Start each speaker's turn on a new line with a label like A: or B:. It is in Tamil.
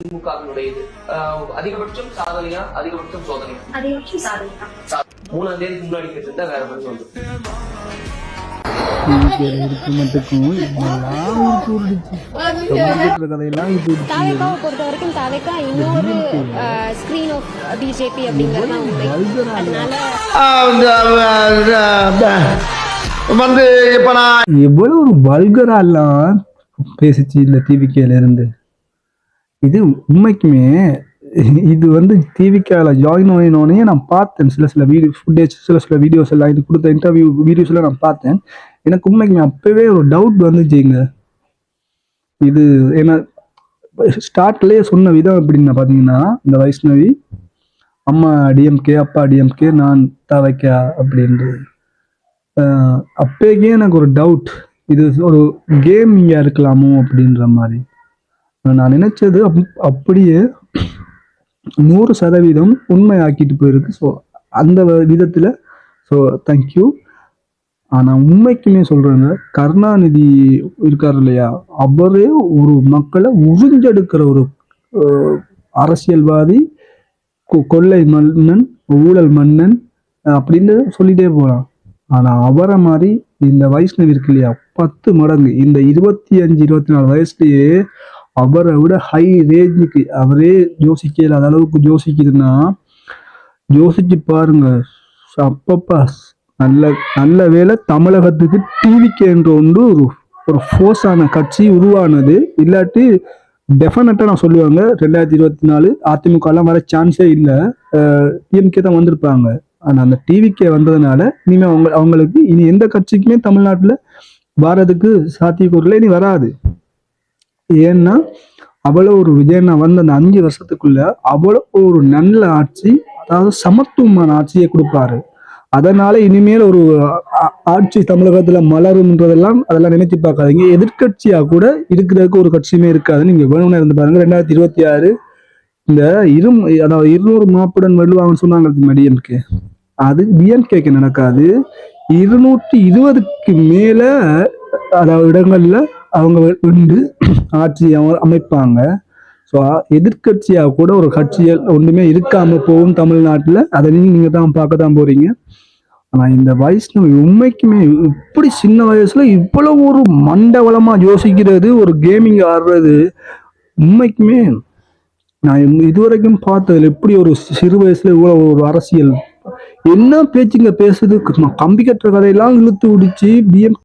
A: திமுகவினுடைய இது ஆஹ் அதிகபட்சம் சாதனையா அதிகபட்சம் சோதனையா?
B: அதிகபட்சம் சாதனை. தான்
A: சா- மூணாம் தேதிக்கு முன்னாடி கேட்டிருந்தா வேற மாதிரி
C: பொறுத்த வரைக்கும் தாவேக்கா இன்னொரு ஸ்கிரீன் ஆஃப் பிஜேபி அப்படிங்கிறது தான் உண்மை. அதனால
D: வந்து இப்ப நான்
E: எவ்வளவு ஒரு பேசிச்சு இந்த டிவிக்கேல இருந்து. இது உண்மைக்குமே இது வந்து டிவிக்கால ஜாயின் ஆயினோடனே நான் பார்த்தேன். சில சில வீடியோ ஃபுட்டேஜ் சில சில வீடியோஸ் எல்லாம் இது கொடுத்த இன்டர்வியூ வீடியோஸ்லாம் நான் பார்த்தேன். எனக்கு உண்மைக்குமே அப்பவே ஒரு டவுட் வந்துச்சுங்க. இது என்ன ஸ்டார்ட்லேயே சொன்ன விதம் எப்படின்னா பார்த்தீங்கன்னா இந்த வைஷ்ணவி அம்மா டிஎம்கே அப்பா டிஎம்கே நான் தவைக்கா அப்படின்றது அப்பேக்கே எனக்கு ஒரு டவுட் இது ஒரு கேமிங்காக இருக்கலாமோ அப்படின்ற மாதிரி. நான் நினைச்சது அப்- அப்படியே நூறு சதவீதம் உண்மையாக்கிட்டு போயிருக்கு. ஸோ அந்த விதத்தில் ஸோ தேங்க்யூ ஆனால் உண்மைக்குமே சொல்கிறேங்க கருணாநிதி இருக்கார் இல்லையா? அவரே ஒரு மக்களை உறிஞ்செடுக்கிற ஒரு அரசியல்வாதி கொ- கொள்ளை மன்னன் ஊழல் மன்னன் அப்படின்னு சொல்லிட்டே போகலாம் ஆனால் அவரை மாதிரி இந்த வைஷ்ணவி இருக்கு இல்லையா? பத்து மடங்கு. இந்த இருபத்தி அஞ்சு இருபத்தி நாலு வயசுலயே அவரை விட ஹை ரேஞ்சுக்கு அவரே யோசிக்க இல்லாத அளவுக்கு யோசிக்குதுன்னா யோசிச்சு பாருங்க. அப்பப்பா நல்ல நல்ல வேளை தமிழகத்துக்கு டிவிக்கு என்ற ஒன்று ஒரு ஒரு ஃபோர்ஸான கட்சி உருவானது. இல்லாட்டி டெஃபினட்டாக நான் சொல்லுவாங்க ரெண்டாயிரத்தி இருபத்தி நாலு அதிமுகலாம் வர சான்ஸே இல்லை. டிஎம்கே தான் வந்திருப்பாங்க. ஆனால் அந்த டிவிக்கே வந்ததுனால இனிமேல் அவங்க அவங்களுக்கு இனி எந்த கட்சிக்குமே தமிழ்நாட்டில் வர்றதுக்கு சாத்தியக்கூறுல இனி வராது. ஏன்னா அவ்வளோ ஒரு விஜயண்ணா வந்த அந்த அஞ்சு வருஷத்துக்குள்ள அவ்வளோ ஒரு நல்ல ஆட்சி அதாவது சமத்துவமான ஆட்சியை கொடுப்பாரு. அதனால இனிமேல் ஒரு ஆட்சி தமிழகத்துல மலரும்ன்றதெல்லாம் அதெல்லாம் நினைச்சு பார்க்காதீங்க. எதிர்கட்சியா கூட இருக்கிறதுக்கு ஒரு கட்சியுமே இருக்காது. நீங்க வேணும்னு இருந்து பாருங்க. ரெண்டாயிரத்தி இருபத்தி ஆறு இந்த இரு அதாவது இருநூறு மாப்புடன் வெல்லுவாங்கன்னு சொன்னாங்க மடியனுக்கு அது பிஎன்கேக்கு நடக்காது. இருநூற்றி இருபதுக்கு மேல அதாவது இடங்கள்ல அவங்க வந்து ஆட்சி அமைப்பாங்க. ஸோ எதிர்க்கட்சியாக கூட ஒரு கட்சிகள் ஒன்றுமே இருக்காமல் போகும் தமிழ்நாட்டில். அதை நீங்க தான் பார்க்க தான் போகிறீங்க ஆனால் இந்த வைஷ்ணவி உண்மைக்குமே இப்படி சின்ன வயசில் இவ்வளவு ஒரு மண்டவளமாக யோசிக்கிறது ஒரு கேமிங் ஆடுறது உண்மைக்குமே நான் இது- இதுவரைக்கும் பார்த்ததில் எப்படி ஒரு சிறு வயசில் இவ்வளோ ஒரு அரசியல் என்ன பேச்சுங்க பேசுது கம்பி கட்டுற கதையெல்லாம் இழுத்து விடுச்சு பிஎம்